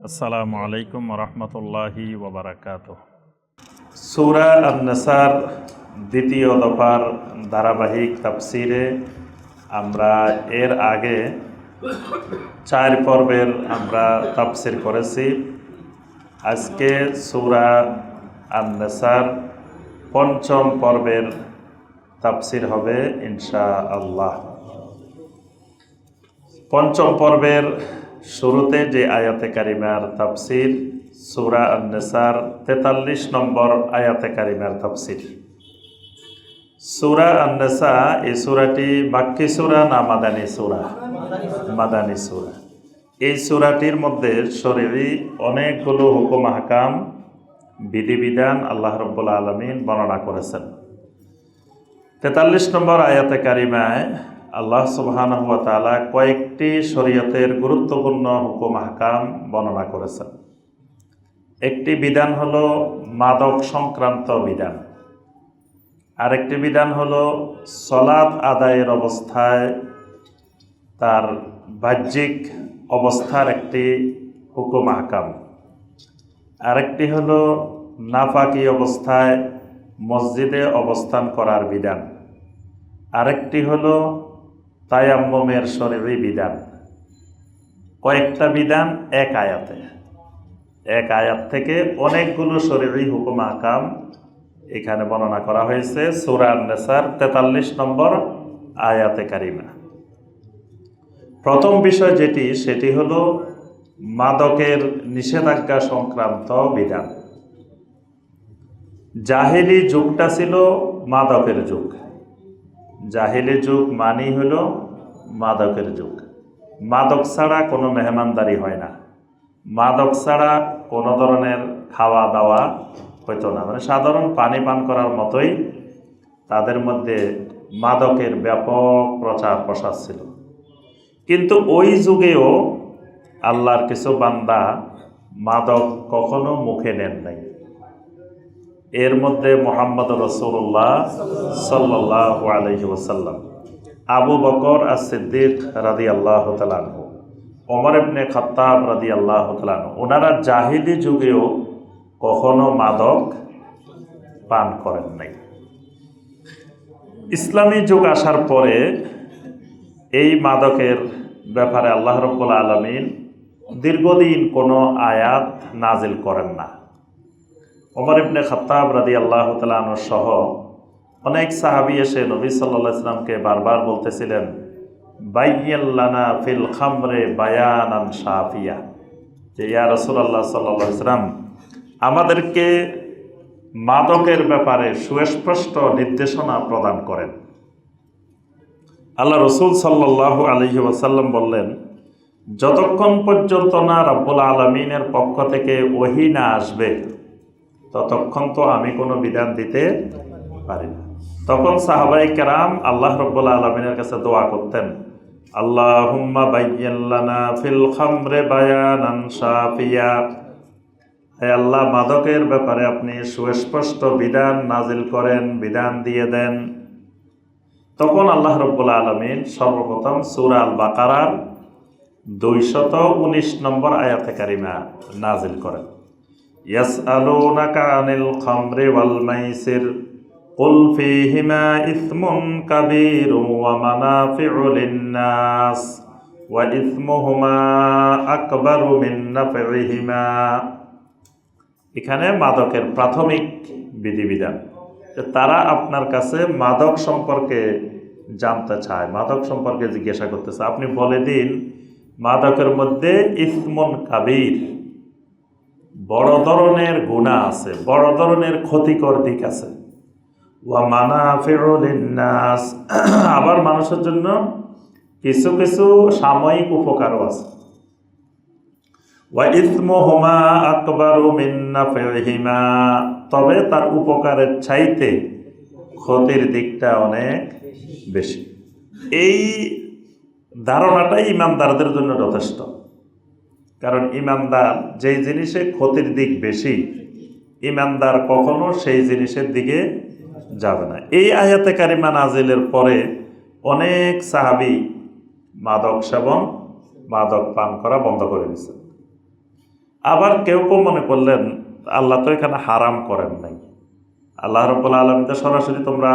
আসসালামু আলাইকুম রহমতুল্লাহি ওবরাকাত সুরা আন্নাসার দ্বিতীয় দফার ধারাবাহিক তাফসিরে আমরা এর আগে চার পর্বের আমরা তাফসির করেছি। আজকে সুরা আন্নাসার পঞ্চম পর্বের তাফসির হবে ইনশা আল্লাহ পঞ্চম পর্বের শুরুতে যে আয়াতে কারিমার তাফসির, সুরা আন্নেসার, তেতাল্লিশ নম্বর আয়াতে কারিমার তাফসির। সুরা আন্নেসা, এই সুরাটি বাক্কি সুরা না মাদানী সুরা? মাদানী সুরা। এই সুরাটির মধ্যে শরীরই অনেকগুলো হুকুম হাকাম বিধিবিধান আল্লাহ রব্বুল আলমিন বর্ণনা করেছেন। তেতাল্লিশ নম্বর আয়াতে কারিমায় আল্লাহ সুবহান হুয়া তাআলা কয়েকটি শরীয়তের গুরুত্বপূর্ণ হুকুম হাকাম বর্ণনা করেছেন। একটি বিধান হল মাদক সংক্রান্ত বিধান। আরেকটি বিধান হল সলাৎ আদায়ের অবস্থায় তার বাহ্যিক অবস্থার একটি হুকুম হাকাম আরেকটি হল নাফাকি অবস্থায় মসজিদে অবস্থান করার বিধান। আরেকটি হলো তায়াম্মমের শরীরী বিধান। কয়েকটা বিধান এক আয়াতে। এক আয়াত থেকে অনেকগুলো শরীরী হুকুম আকাম এখানে বর্ণনা করা হয়েছে। সুরান নেসার তেতাল্লিশ নম্বর আয়াতে কারিমা। প্রথম বিষয় যেটি, সেটি হল মাদকের নিষেধাজ্ঞা সংক্রান্ত বিধান। জাহেলি যুগটা ছিল মাদকের যুগ। জাহেলি যুগ মানি হল মাদকের যুগ। মাদক ছাড়া কোনো মেহমানদারি হয় না। মাদক ছাড়া কোনো ধরনের খাওয়া দাওয়া হইতো না। মানে সাধারণ পানি পান করার মতোই তাদের মধ্যে মাদকের ব্যাপক প্রচার প্রসার ছিল। কিন্তু ওই যুগেও আল্লাহর কিছু বান্দা মাদক কখনো মুখে নেন নাই। এর মধ্যে মোহাম্মদ রসুল্লাহ সাল্লাহ আলহি ওসাল্লাম আবু বকর আর সিদ্দিক রাদি আল্লাহ তালানহু ওমর ইবনে খত্তাব রাদি আল্লাহ তালানহু ওনারা জাহিদি যুগেও কখনো মাদক পান করেন নাই। ইসলামী যুগ আসার পরে এই মাদকের ব্যাপারে আল্লাহ রব্বুল আলমিন দীর্ঘদিন কোনো আয়াত নাজিল করেন না। ওমর ইবনে খত্তাব রাদি আল্লাহ তালন সহ অনেক সাহাবি এসে নবী সাল্লা ইসলামকে বারবার বলতেছিলেন বাইয়াল্লানা ফিল খামরে বায়ানান সাফিয়া যে, ইয়া রসুল্লাহ সাল্লা ইসলাম আমাদেরকে মাদকের ব্যাপারে সুস্পষ্ট নির্দেশনা প্রদান করেন। আল্লাহ রসুল সাল্লাহ আলহি ওসাল্লাম বললেন, যতক্ষণ পর্যন্ত না রব্বুল আলমিনের পক্ষ থেকে ওহি না আসবে ততক্ষণ তো আমি কোনো বিধান দিতে পারি না। তখন সাহাবাই কেরাম আল্লাহ রব্বুল আলমিনের কাছে দোয়া করতেন আল্লাহ হুম্মা বাইয়াল্লানা ফিল খামরে বায়ানান সাফিয়া হে আল্লাহ, মাদকের ব্যাপারে আপনি সুস্পষ্ট বিধান নাজিল করেন, বিধান দিয়ে দেন। তখন আল্লাহ রব্বুল আলমিন সর্বপ্রথম সুরা বাকারার দুইশত উনিশ নম্বর আয়াতে কারিমা নাজিল করেন। يسألونك عن الخمر والميسر قل فيهما إثم كبير ومنافع للناس وإثمهما أكبر من نفعهما এখানে মাদকের প্রাথমিক বিধিবিধান তারা আপনার কাছে মাদক সম্পর্কে জানতে চায় মাদক সম্পর্কে জিজ্ঞাসা করতেছে আপনি বলে দিন মাদকের মধ্যে ইসমন কাবির বড় ধরনের গুণা আছে, বড় ধরনের ক্ষতিকর দিক আছে। ওয়া মানা আবার মানুষের জন্য কিছু কিছু সাময়িক উপকারও আছে। ওয়া ইসমোহমা আকবর মিন্না তবে তার উপকারের চাইতে ক্ষতির দিকটা অনেক বেশি। এই ধারণাটাই ইমানদারদের জন্য যথেষ্ট। কারণ ইমানদার যেই জিনিসে ক্ষতির দিক বেশি, ইমানদার কখনো সেই জিনিসের দিকে যাবে না। এই আয়াতে কারিমা নাজিলের পরে অনেক সাহাবি মাদক সেবন, মাদক পান করা বন্ধ করে দিছে আবার কেউ কেউ মনে করলেন, আল্লাহ তো এখানে হারাম করেন নাই। আল্লাহ রব্বুল আলম তো সরাসরি তোমরা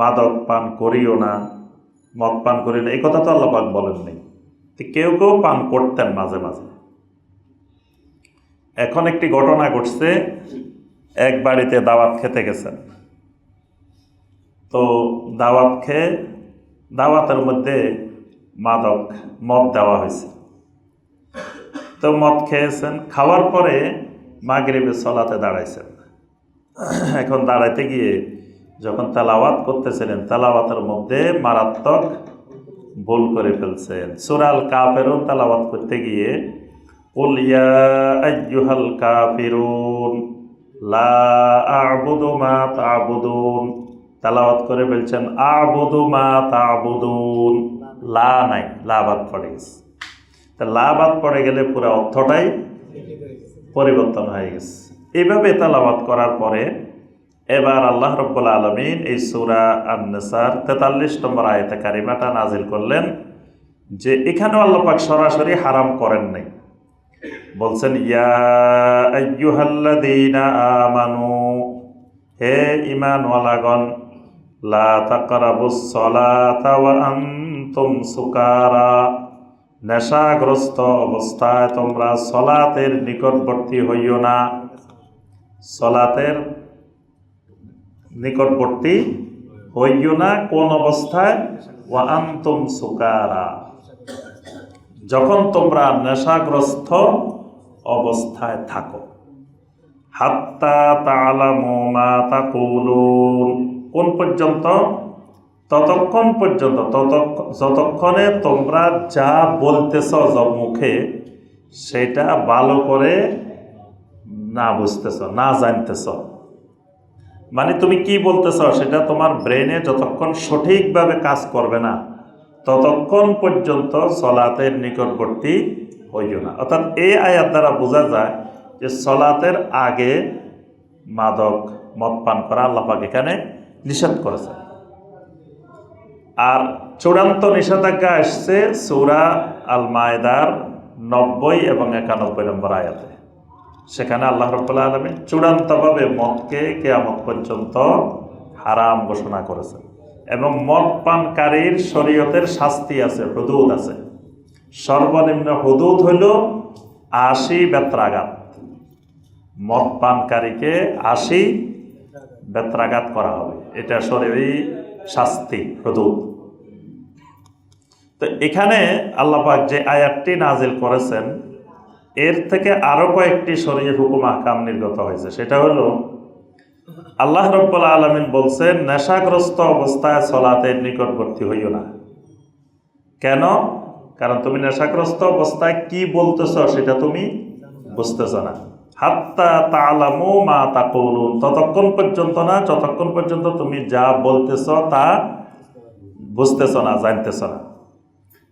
মাদক পান করিও না, মদ পান করিও না, এই কথা তো আল্লাহ পাক বলেন নাই। তো কেউ কেউ পান করতেন মাঝে মাঝে। এখন একটি ঘটনা ঘটছে, এক বাড়িতে দাওয়াত খেতে গেছেন। তো দাওয়াত খেয়ে দাওয়াতের মধ্যে মাদক, মদ দেওয়া হয়েছে। তো মদ খেয়েছেন, খাওয়ার পরে মাগরিবের সলাতে দাঁড়াইছেন। এখন দাঁড়াইতে গিয়ে যখন তালাওয়াত করতেছিলেন, তালাওয়াতের মধ্যে মারাত্মক ভুল করে ফেলছেন। সুরাল কাফেরুন তালাবাদ করতে গিয়ে উলিয়াহাল কাফিরুন, লা আবুদু মা তাবুদুন। তালাবাত করে বলছেন, আবুদু মা তাবুদুন। লা নাই, লা বাদ পড়ে গেছে। তা লা বাদ পড়ে গেলে পুরো অর্থটাই পরিবর্তন হয়ে গেছে। এভাবে তালাবাদ করার পরে এবার আল্লাহ রব্বুল আলমিন এই সুরা আন্নেসার তেতাল্লিশ নম্বর আয়তে কারিমাটা নাজিল করলেন যে এখানেও আল্লাহ পাক সরাসরি হারাম করেন নাই। বলছেন, ইয়া আমানু, হে ঈমানওয়ালাগণ, লা সুকারা, নেশাগ্রস্ত অবস্থায় তোমরা সলাতের নিকটবর্তী হইও না। সলাতের নিকটবর্তী হইও না, কোন অবস্থায়? ওয়া আনতুম সুকারা। যখন তোমরা নেশাগ্রস্ত অবস্থায় থাকো। হাত্তা তালামু মা তাকুলুন। কোন পর্যন্ত? ততক্ষণ পর্যন্ত যতক্ষণে তোমরা যা বলতেছ মুখে, সেটা ভালো করে না বুঝতেছ, না জানতেছ। মানে তুমি কি বলতেছ? সেটা তোমার ব্রেনে যতক্ষণ সঠিকভাবে কাজ করবে না, ততক্ষণ পর্যন্ত সলাতের নিকটবর্তী হইও না। অর্থাৎ এই আয়াত দ্বারা বোঝা যায় যে সলাতের আগে মাদক, মদ পান করা আল্লাপাক এখানে নিষেধ করেছে আর চূড়ান্ত নিষেধাজ্ঞা আসছে সৌরা আল মায়দার নব্বই এবং একানব্বই নম্বর আয়াতে। সেখানে আল্লাহ রব্বুল্লাহ আলমী চূড়ান্তভাবে মদকে কেয়ামত পর্যন্ত হারাম ঘোষণা করেছেন। এবং মদ পানকারীর শরীয়তের শাস্তি আছে, হুদুদ আছে। সর্বনিম্ন হুদুদ হইল আশি বেত্রাঘাত। মদ পানকারীকে আশি বেত্রাঘাত করা হবে। এটা শরীরই শাস্তি, হুদুদ। তো এখানে আল্লাপাক যে আয়াতটি নাজিল করেছেন এর থেকে আরও কয়েকটি শরীর হুকুম আকাম নির্গত হয়েছে। সেটা হলো, আল্লাহ রব্বুল আলমিন বলছেন, নেশাগ্রস্ত অবস্থায় সলাতের নিকটবর্তী হইও না। কেন? কারণ তুমি নেশাগ্রস্ত অবস্থায় কি বলতেছ সেটা তুমি বুঝতেছ না। হাত্তা তালামু মা তাকুলুন, ততক্ষণ পর্যন্ত না, যতক্ষণ পর্যন্ত তুমি যা বলতেছ তা বুঝতেছ না, জানতেছ না।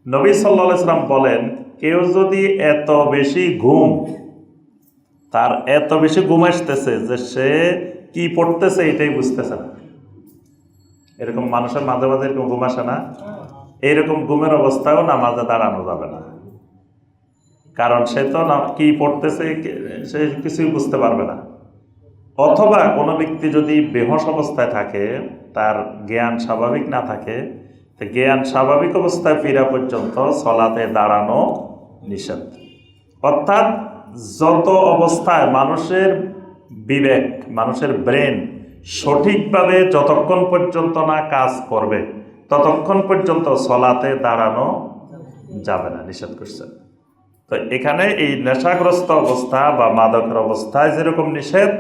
নবী সাল্লা সাল্লাম বলেন, কেউ যদি এত বেশি ঘুম, তার এত বেশি ঘুম আসতেছে যে সে কি পড়তেছে এটাই বুঝতেছে না। এরকম মানুষের মাঝে মাঝে এরকম ঘুম আসে না। এইরকম ঘুমের অবস্থায়ও নামাজে দাঁড়ানো যাবে না। কারণ সে তো না কি পড়তেছে সে কিছুই বুঝতে পারবে না। অথবা কোনো ব্যক্তি যদি বেহস অবস্থায় থাকে, তার জ্ঞান স্বাভাবিক না থাকে জ্ঞান স্বাভাবিক অবস্থায় ফেরা পর্যন্ত সলাতে দাঁড়ানো নিষেধ। অর্থাৎ যত অবস্থায় মানুষের বিবেক, মানুষের ব্রেন সঠিকভাবে যতক্ষণ পর্যন্ত না কাজ করবে, ততক্ষণ পর্যন্ত সলাতে দাঁড়ানো যাবে না, নিষেধ করছেন তো এখানে এই নেশাগ্রস্ত অবস্থা বা মাদকের অবস্থায় যেরকম নিষেধ,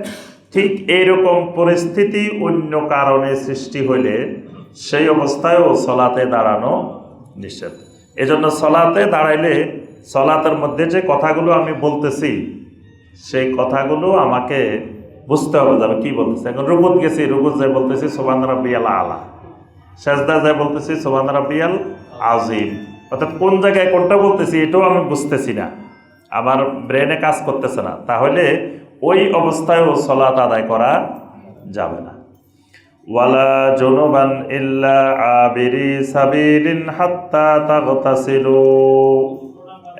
ঠিক এইরকম পরিস্থিতি অন্য কারণে সৃষ্টি হইলে সেই অবস্থায়ও সলাতে দাঁড়ানো নিষেধ। এজন্য সলাতে দাঁড়াইলে সলাতের মধ্যে যে কথাগুলো আমি বলতেছি, সেই কথাগুলো আমাকে বুঝতে হবে যে আমি কি বলতেছি। এখন রুবুত গেছি রুবুত যাই বলতেছি সোবান রাব্বিয়াল আলা। সেজদা যাই বলতেছি সোবান রাব্বিয়াল আজিম অর্থাৎ কোন জায়গায় কোনটা বলতেছি, এটাও আমি বুঝতেছি না। আমার ব্রেনে কাজ করতেছে না। তাহলে ওই অবস্থায়ও সলাত আদায় করা যাবে না। ওয়ালা জুনুবান ইল্লা আবিরি সাবিলিন হাত্তা তাগতাসিলু।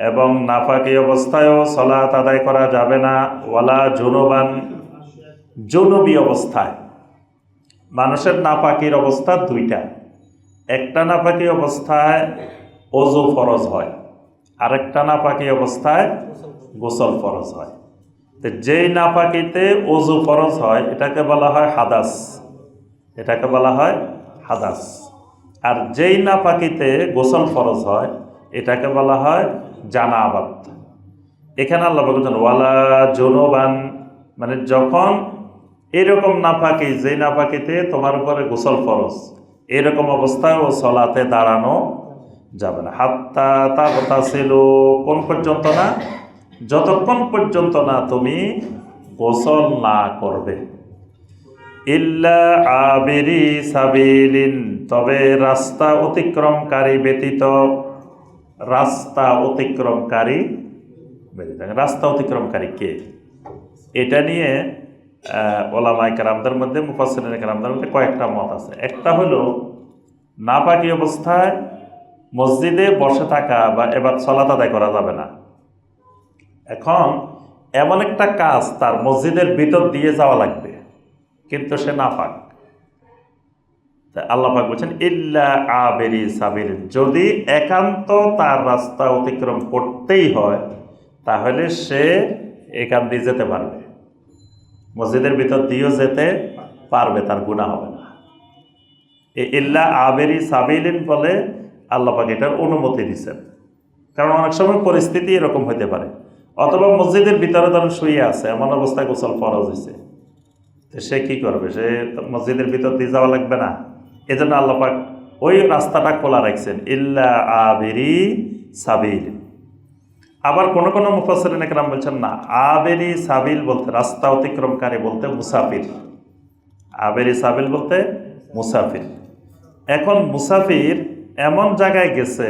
এবং নাফাকি অবস্থায়ও সলাত আদায় করা যাবে না, ওয়ালা জুনুবান জুনুবি অবস্থায়। মানুষের নাপাকির অবস্থা দুইটা। একটা নাপাকি অবস্থায় অজু ফরজ হয়, আরেকটা নাপাকি অবস্থায় গোসল ফরজ হয়। তো যেই নাপাকিতে অজু ফরজ হয়, এটাকে বলা হয় হাদাস। এটাকে বলা হয় হাদাস। আর যেই নাপাকিতে গোসল ফরজ হয়, এটাকে বলা হয় জানাবাত। এখানে আল্লাহ বলছেন, ওয়ালা জনবান মানে যখন এরকম নাপাকি যেই নাপাকিতে তোমার উপরে গোসল ফরজ, এরকম অবস্থায় ও সলাতে দাঁড়ানো যাবে না। হাত্তা তা কথা ছিল কোন পর্যন্ত না? যতক্ষণ পর্যন্ত না তুমি গোসল না করবে। ইল্লা আবেরি সাবিলিন, তবে রাস্তা অতিক্রমকারী ব্যতীত রাস্তা অতিক্রমকারী ব্যতীত। রাস্তা অতিক্রমকারী কে? এটা নিয়ে ওলামাই কারামদের মধ্যে মুফাসিন কারামদের মধ্যে কয়েকটা মত আছে। একটা হলো, নাপাকি অবস্থায় মসজিদে বসে থাকা বা এবার সলাত আদায় করা যাবে না। এখন, এমন একটা কাজ তার মসজিদের ভিতর দিয়ে যাওয়া লাগবে। কিন্তু সে নাপাক তা আল্লাহ পাক বলছেন, ইল্লা আবেরি সাবির যদি একান্ত তার রাস্তা অতিক্রম করতেই হয়, তাহলে সে এখান দিয়ে যেতে পারবে। মসজিদের ভিতর দিয়েও যেতে পারবে, তার গুণা হবে না। এই ইল্লা আবেরি সাবিলিন বলে আল্লাহ পাক এটার অনুমতি দিচ্ছেন কারণ অনেক সময় পরিস্থিতি এরকম হতে পারে। অথবা মসজিদের ভিতরে ধরুন শুয়ে আছে, এমন অবস্থায় গোসল ফরজ হয়েছে তো সে কি করবে? সে মসজিদের ভিতর দিয়ে যাওয়া লাগবে না। এই জন্য আল্লাপাক ওই রাস্তাটা খোলা রাখছেন। ইল্লা আবেরি সাবিল। আবার কোন কোনো মুফাসরিন একরাম বলছেন, না, আবেরি সাবিল বলতে, রাস্তা অতিক্রমকারী বলতে মুসাফির। আবেরি সাবিল বলতে মুসাফির। এখন মুসাফির এমন জায়গায় গেছে,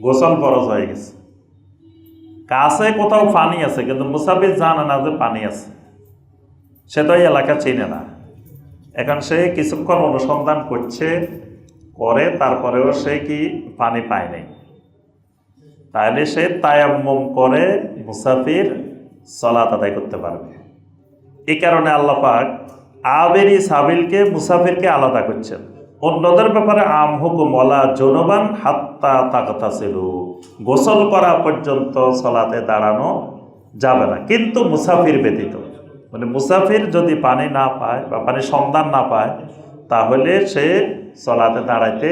গোসল ফরজ হয়ে গেছে। কাছে কোথাও পানি আছে, কিন্তু মুসাফির জানে না যে পানি আছে। সে তো এই এলাকা চেনে না। এখন সে কিছুক্ষণ অনুসন্ধান করছে, করে তারপরেও সে কি পানি পায় নাই। তাহলে সে তায়াম্মম করে মুসাফির সলাত আদায় করতে পারবে। এই কারণে আল্লাপাক আবেরি সাবিলকে, মুসাফিরকে আলাদা করছেন। অন্যদের ব্যাপারে আম হুকুম ওলা জনবান হাত্তা তাকতা ছিল গোসল করা পর্যন্ত সলাতে দাঁড়ানো যাবে না। কিন্তু মুসাফির ব্যতীত মানে মুসাফির যদি পানি না পায় বা পানির সন্ধান না পায় তাহলে সে সলাতে দাঁড়াইতে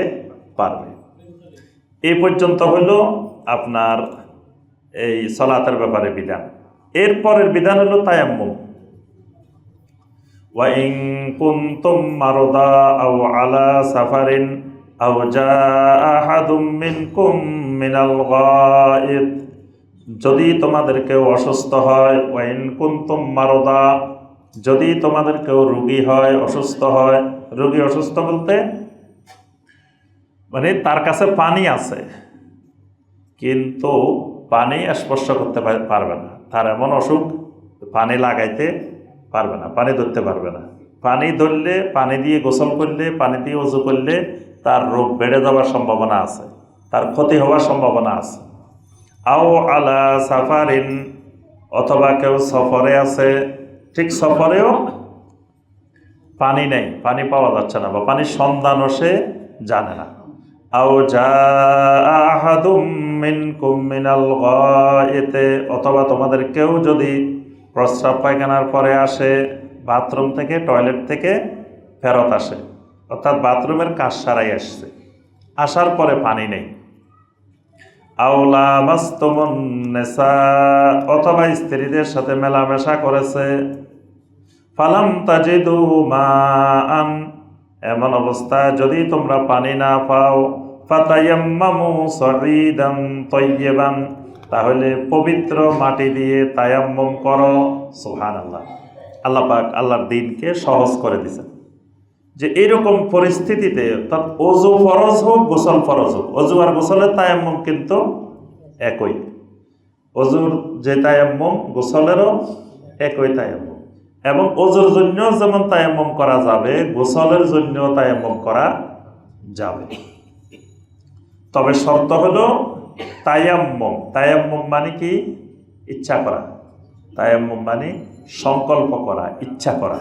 পারবে এই পর্যন্ত হলো আপনার এই সলাতের ব্যাপারে বিধান এরপরের বিধান হলো তায়াম্মুম وإن كنتم مرضى أو على سفر أو جاء أحد منكم من الغائط যদি তোমাদের কেউ অসুস্থ হয়, ওয়াইন কুন্তুম মারদা। যদি তোমাদের কেউ রুগী হয়, অসুস্থ হয়, রুগী অসুস্থ বলতে মানে তার কাছে পানি আছে, কিন্তু পানি স্পর্শ করতে পার- পারবে না। তার এমন অসুখ, পানি লাগাইতে পারবে না, পানি ধরতে পারবে না। পানি ধরলে, পানি দিয়ে গোসল করলে, পানি দিয়ে অজু করলে তার রোগ বেড়ে যাওয়ার সম্ভাবনা আছে, তার ক্ষতি হওয়ার সম্ভাবনা আছে। আও আলা সাফারিন, অথবা কেউ সফরে আছে, ঠিক সফরেও পানি নেই, পানি পাওয়া যাচ্ছে না, বা পানির সন্ধানও সে জানে না। আও মিনাল গায়েতে, অথবা তোমাদের কেউ যদি প্রস্রাব পায়খানার পরে আসে, বাথরুম থেকে, টয়লেট থেকে ফেরত আসে, অর্থাৎ বাথরুমের কাজ সারাই আসছে, আসার পরে পানি নেই। আওলা নেশা অথবা স্ত্রীদের সাথে মেলামেশা করেছে। ফালাম তাজিদু মা আন এমন অবস্থায় যদি তোমরা পানি না পাও, ফাতায়াম্মামু সঈদান তৈয়বান, তাহলে পবিত্র মাটি দিয়ে তায়াম্মম করো। সুহান আল্লাহ আল্লাহ পাক আল্লাহর দিনকে সহজ করে দিয়েছেন। যে এরকম পরিস্থিতিতে অর্থাৎ অজু ফরজ হোক, গোসল ফরজ হোক। অজু আর গোসলের তায়াম্মম কিন্তু একই। অজুর যে তায়াম্মম, গোসলেরও একই তায়াম্মম। এবং অজুর জন্য যেমন তায়াম্মম করা যাবে, গোসলের জন্য তায়াম্মম করা যাবে। তবে শর্ত হলো তায়াম্মম। তায়াম্মম মানে কি? ইচ্ছা করা। তায়াম্মম মানে সংকল্প করা, ইচ্ছা করা।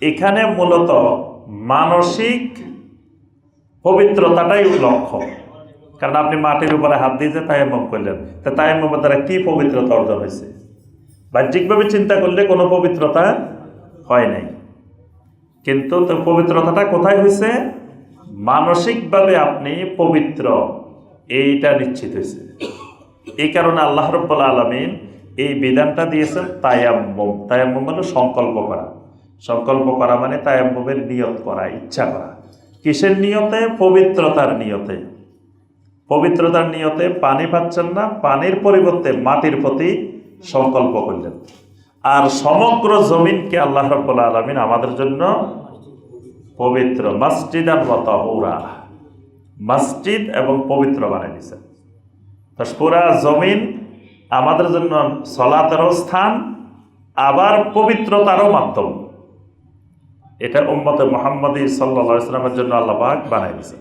এখানে মূলত মানসিক পবিত্রতাটাই লক্ষ্য। কারণ আপনি মাটির উপরে হাত দিয়ে যে তায়াম্মম করলেন। তা তায়াম্মমের দ্বারা কি পবিত্রতা অর্জন হয়েছে? বাহ্যিকভাবে চিন্তা করলে কোনো পবিত্রতা হয় নাই। কিন্তু পবিত্রতাটা কোথায় হয়েছে? মানসিকভাবে আপনি পবিত্র। এইটা নিশ্চিত হয়েছে। এই কারণে আল্লাহ রব্বুল আলমিন এই বিধানটা দিয়েছেন তায়াম্মম তায়াম্মম মানে সংকল্প করা। সংকল্প করা মানে তায়াম্মমের নিয়ত করা, ইচ্ছা করা। কিসের নিয়তে? পবিত্রতার নিয়তে। পবিত্রতার নিয়তে পানি পাচ্ছেন না, পানির পরিবর্তে মাটির প্রতি সংকল্প করলেন। আর সমগ্র জমিনকে আল্লাহ রব্বুল আলমিন আমাদের জন্য পবিত্র মসজিদ আর মতহৌরা, মসজিদ এবং পবিত্র বানিয়ে দিয়েছেন। পুরা জমিন আমাদের জন্য সলাতেরও স্থান, আবার পবিত্রতারও মাধ্যম। এটা উম্মতে মোহাম্মদী সাল্লা ইসলামের জন্য আল্লাপাক বানাই দিয়েছেন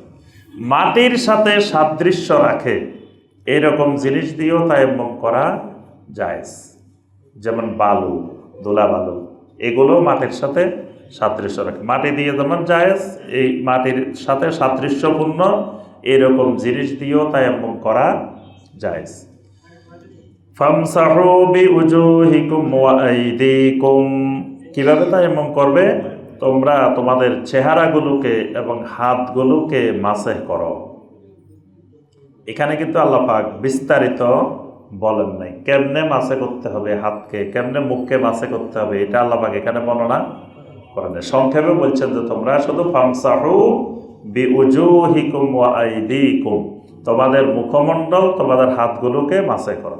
মাটির সাথে সাদৃশ্য রাখে, এরকম জিনিস দিয়েও তায়াম্মম করা যায় যেমন বালু দোলা বালু এগুলো মাটির সাথে সাদৃশ্য রাখে। মাটি দিয়ে যেমন জায়েজ, এই মাটির সাথে সাদৃশ্যপূর্ণ এরকম জিনিস দিয়েও তায়াম্মম করা জায়েজ। ফামসাহু বিউজুহিকুম ওয়া আইদিকুম। কীভাবে করবে? তোমরা তোমাদের চেহারাগুলোকে এবং হাতগুলোকে মাসে করো। এখানে কিন্তু আল্লাহ পাক বিস্তারিত বলেন নাই। কেমনে মাসে করতে হবে হাতকে, কেমনে মুখকে মাসে করতে হবে, এটা আল্লাহ পাক এখানে বর্ণনা করেন সংক্ষেপে বলছেন যে, তোমরা শুধু ফামসাহু বি উজুহিকুম ওয়া আইদিকুম, তোমাদের মুখমণ্ডল, তোমাদের হাতগুলোকে মাসে করো।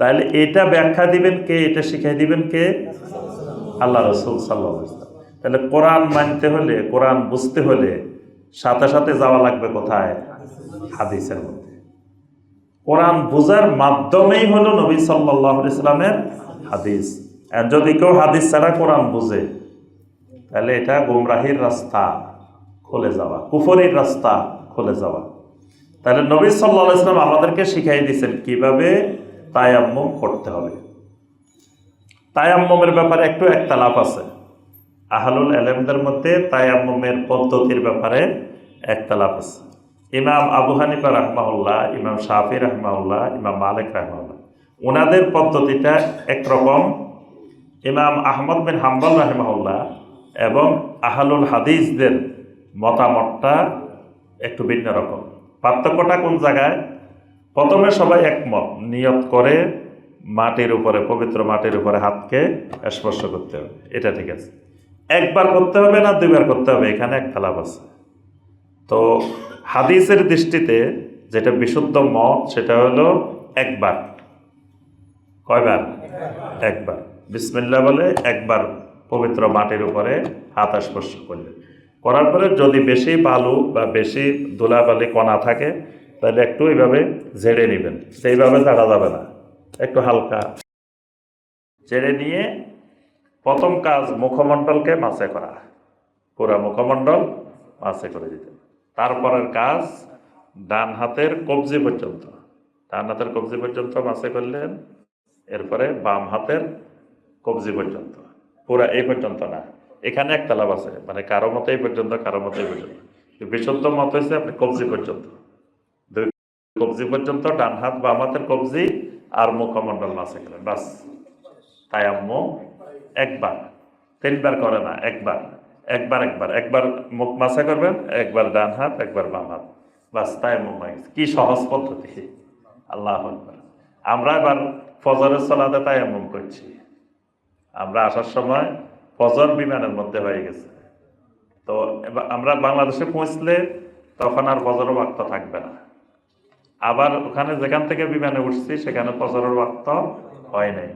তাহলে এটা ব্যাখ্যা দিবেন কে, এটা শিখাই দিবেন কে? আল্লাহ রসুল সাল্লাহ তাহলে কোরআন মানতে হলে, কোরআন বুঝতে হলে সাথে সাথে যাওয়া লাগবে কোথায়? হাদিসের মধ্যে। কোরআন বোঝার মাধ্যমেই হলো নবী সাল্লাহ ইসলামের হাদিস। যদি কেউ হাদিস ছাড়া কোরআন বুঝে, তাহলে এটা গুমরাহির রাস্তা খুলে যাওয়া, কুফরির রাস্তা খুলে যাওয়া। তাহলে নবী সাল্লাহ ইসলাম আমাদেরকে শিখাই দিয়েছেন কীভাবে তায়াম্মম করতে হবে। তায়াম্মমের ব্যাপারে একটু একতালাপ আছে। আহলুল এলেমদের মধ্যে তায়াম্মমের পদ্ধতির ব্যাপারে একতালাপ আছে। ইমাম আবু হানিফা রহমাউল্লাহ ইমাম শাফি রহমাউল্লাহ ইমাম মালিক রহমাউল্লাহ ওনাদের পদ্ধতিটা একরকম। ইমাম আহমদ বিন হাম্বল রহমাউল্লাহ এবং আহলুল হাদিসদের মতামতটা একটু ভিন্ন রকম। পার্থক্যটা কোন জায়গায়? প্রথমে সবাই একমত, নিয়ত করে মাটির উপরে, পবিত্র মাটির উপরে হাতকে স্পর্শ করতে হবে। এটা ঠিক আছে। একবার করতে হবে না দুইবার করতে হবে? এখানে এক খেলাপ আছে। তো হাদিসের দৃষ্টিতে যেটা বিশুদ্ধ মত, সেটা হলো একবার। কয়বার? একবার। বিসমিল্লা বলে একবার পবিত্র মাটির উপরে হাত স্পর্শ করলেন করার পরে যদি বেশি বালু বা বেশি ধুলাবালি কণা থাকে, তাহলে একটু এইভাবে ঝেড়ে নেবেন। সেইভাবে ঝাড়া যাবে না। একটু হালকা। ঝেড়ে নিয়ে প্রথম কাজ মুখমণ্ডলকে মাসে করা। পুরা মুখমণ্ডল মাসে করে দিতে তারপরের কাজ ডান হাতের কবজি পর্যন্ত। ডান হাতের কবজি পর্যন্ত মাসে করলেন, এরপরে বাম হাতের কবজি পর্যন্ত। পুরা এই পর্যন্ত না। এখানে এক লাভ আছে মানে কারও মতো এই পর্যন্ত, কারও মতো এই পর্যন্ত। বিশুদ্ধ মত হয়েছে আপনি কবজি পর্যন্ত। দুই কবজি পর্যন্ত, ডান হাত, বাম হাতের কবজি আর মুখমণ্ডল মাসে গেলেন বাস। তাই আম্মু একবার, তিনবার করে না, একবার একবার একবার একবার মুখ মাসা করবেন, একবার ডান হাত, একবার বাম হাত। বাস, তাই মোমাই কি সহজ পদ্ধতি। আল্লাহ আমরা এবার ফজরের সলাতে তাই এমন করছি। আমরা আসার সময় ফজর বিমানের মধ্যে হয়ে গেছে। তো আমরা বাংলাদেশে পৌঁছলে তখন আর ফজরের বাক্ত থাকবে না। আবার ওখানে যেখান থেকে বিমানে উঠছি, সেখানে ফজরের বাক্ত হয় নাই।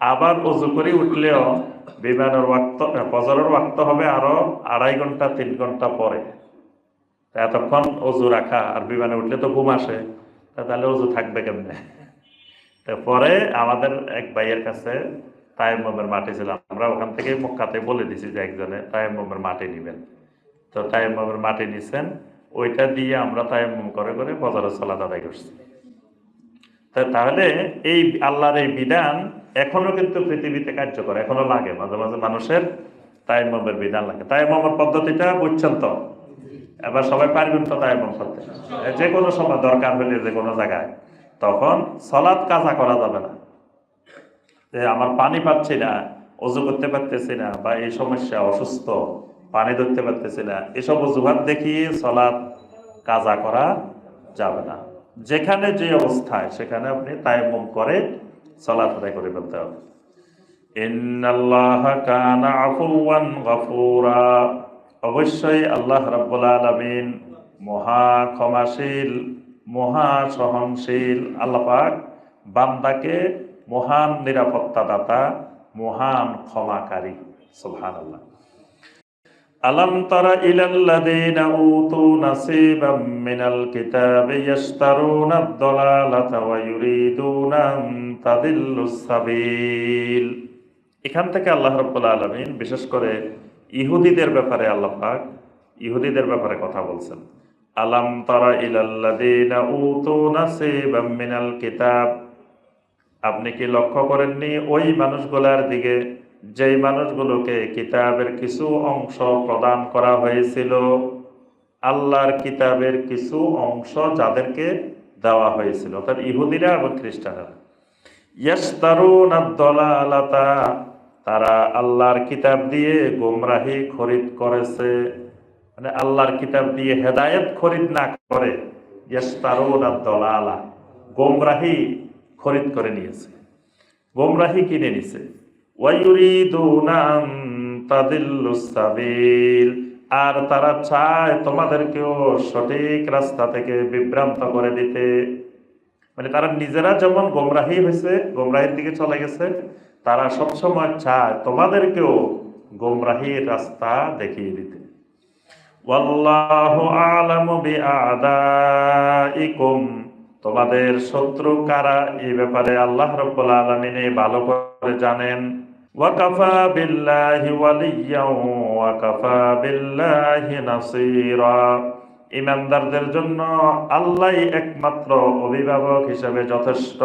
আবার উজু করে উঠলেও বিমানের ওয়াক্ত ফজরের ওয়াক্ত হবে আরও আড়াই ঘণ্টা, তিন ঘণ্টা পরে। এতক্ষণ অজু রাখা, আর বিমানে উঠলে তো ঘুম আসে তাহলে অজু থাকবে কেমনে? পরে আমাদের এক ভাইয়ের কাছে তাইমের মাটি ছিল, আমরা ওখান থেকে মক্কাতে বলে দিছি যে একজনে তাইমের মাটি নেবেন। তো তাইমের মাটি নিছেন, ওইটা দিয়ে আমরা তাইমম করে করে বজারের চলা আদায় করছি। তাহলে এই আল্লাহর এই বিধান এখনও কিন্তু পৃথিবীতে কার্যকর, এখনও লাগে। মাঝে মাঝে মানুষের তাইমের বিধান লাগে। তাইমের পদ্ধতিটা বুঝছেন তো? এবার সবাই পারবেন তো তাইমম করতে? যে কোনো সময় দরকার হলে যে কোনো জায়গায়। তখন সলাৎ কাজা করা যাবে না। যে আমার পানি পাচ্ছি না, অজু করতে পারতেছি না, বা এই সমস্যা, অসুস্থ, পানি ধরতে পারতেছি না, এসব অজুহাত দেখিয়ে সলাৎ কাজা করা যাবে না। যেখানে যে অবস্থায়, সেখানে আপনি তায়াম্মুম করে সালাত আদায় করে ফেলতে হবে। অবশ্যই আল্লাহ রাব্বুল আলমিন মহা ক্ষমাশীল, মহা সহনশীল আল্লাপাক বান্দাকে মহান নিরাপত্তাদাতা, মহান ক্ষমাকারী সুলহান আল্লাহ আলম তারা ইলাল্লাযীনা উতু নাসীবাম মিনাল কিতাবি ইশতারুনা আদ-দালালাতা ওয়া ইউরিদুনা তাদিল্লুস সাবিল। এখান থেকে আল্লাহ রাব্বুল আলামিন বিশেষ করে ইহুদিদের ব্যাপারে আল্লাহ পাক ইহুদিদের ব্যাপারে কথা বলছেন। আলম তারা ইলাল্লাযীনা উতু নাসীবাম মিনাল কিতাব, আপনি কি লক্ষ্য করেননি ওই মানুষগুলার দিকে যেই মানুষগুলোকে কিতাবের কিছু অংশ প্রদান করা হয়েছিল, আল্লাহর কিতাবের কিছু অংশ যাদেরকে দেওয়া হয়েছিল, অর্থাৎ ইহুদিরা এবং খ্রিস্টানরা। ইয়াস্তারুন আদ-দালালাতা তারা আল্লাহর কিতাব দিয়ে গোমরাহি খরিদ করেছে মানে আল্লাহর কিতাব দিয়ে হেদায়েত খরিদ না করে ইয়াস্তারুন আদ-দালালা গোমরাহি খরিদ করে নিয়েছে। গোমরাহি কিনে নিছে। আর তারা চায় তোমাদেরকেও সঠিক রাস্তা থেকে বিভ্রান্ত করে দিতে। মানে তারা নিজেরা যেমন গোমরাহি হয়েছে, গোমরাহির দিকে চলে গেছে, তারা সবসময় চায় তোমাদেরকেও গোমরাহির রাস্তা দেখিয়ে দিতে। তোমাদের শত্রু কারা? এই ব্যাপারে আল্লাহ রাব্বুল আলামিন ভালো করে জানেন। ওয়াকাফা বিল্লাহি ওয়ালিয়াও ওয়াকাফা বিল্লাহি নাসীরা ইমানদারদের জন্য আল্লাহ একমাত্র অভিভাবক হিসাবে যথেষ্ট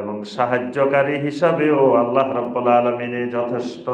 এবং সাহায্যকারী হিসাবেও আল্লাহ রাব্বুল আলামিনই যথেষ্ট।